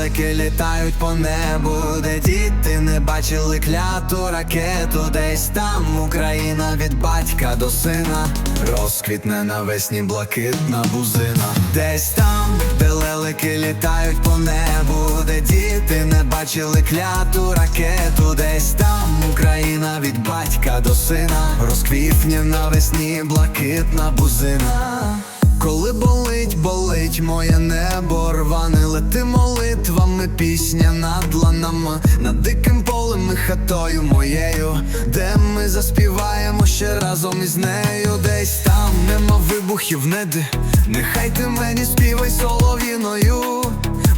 лелики літають по небу, де діти не бачили кляту ракету, десь там Україна від батька до сина, розквітне навесні блакитна бузина, десь там, де лелики літають по небу, де діти не бачили кляту ракету, десь там Україна від батька до сина, розквітне навесні блакитна бузина. Коли болить, болить моє небо рване, лети молитвами, пісня над ланами, над диким полем і хатою моєю, де ми заспіваємо ще разом із нею, десь там нема вибухів, неди, нехай ти мені співай солов'їною,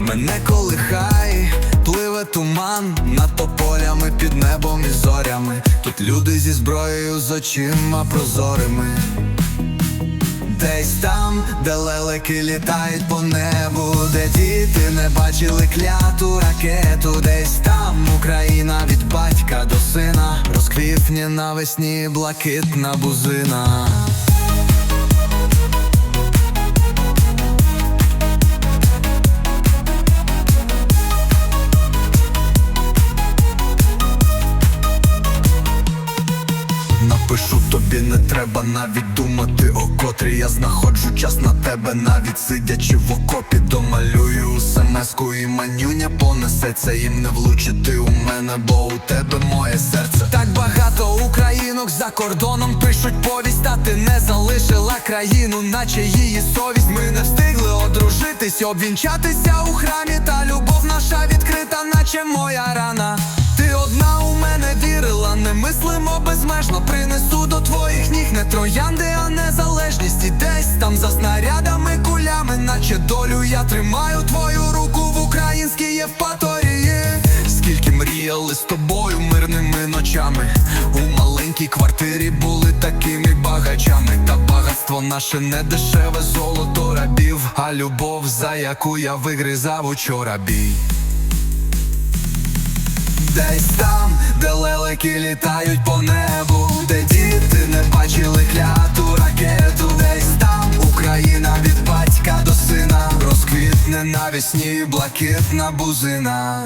мене колихай, пливе туман над тополями під небом і зорями. Тут люди зі зброєю з очима прозорими. Десь там, де лелеки літають по небу, де діти не бачили кляту ракету, десь там Україна від батька до сина, розквітне навесні блакитна бузина. Треба навіть думати, о котрій я знаходжу час на тебе, навіть сидячи в окопі, домалюю смс-ку і манюня понесеться їм не влучити у мене, бо у тебе моє серце. Так багато українок за кордоном пишуть повість, та ти не залишила країну, наче її совість. Ми не встигли одружитись, обвінчатися у храмі, та любов наша відкрита, наче моя рана. Безмежно. Принесу до твоїх ніг не троянди, а незалежність. І десь там за снарядами, кулями, наче долю я тримаю твою руку в українській Євпаторії. Скільки мріяли з тобою мирними ночами. У маленькій квартирі були такими багачами. Та багатство наше не дешеве золото рабів, а любов, за яку я вигризав учора бій. Десь там, де лелеки літають по небу, де діти не бачили кляту ракету, десь там Україна від батька до сина, розквітне навісні блакитна бузина.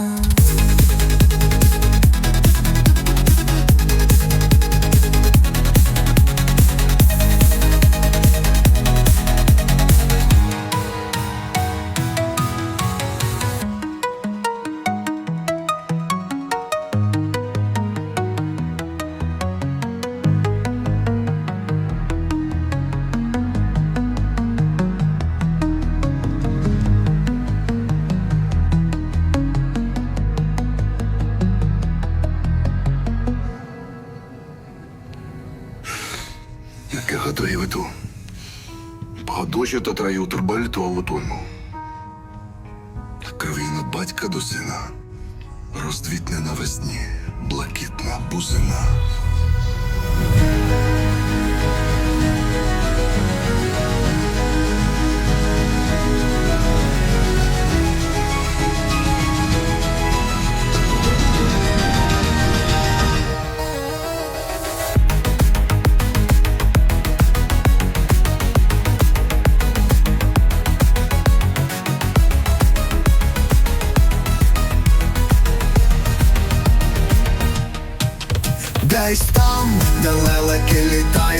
Яке готує ту. Погодуще та траю турбальту Така війна батька до сина. Роздвітне навесні блакитна бузина. десь там, де лелеки літає.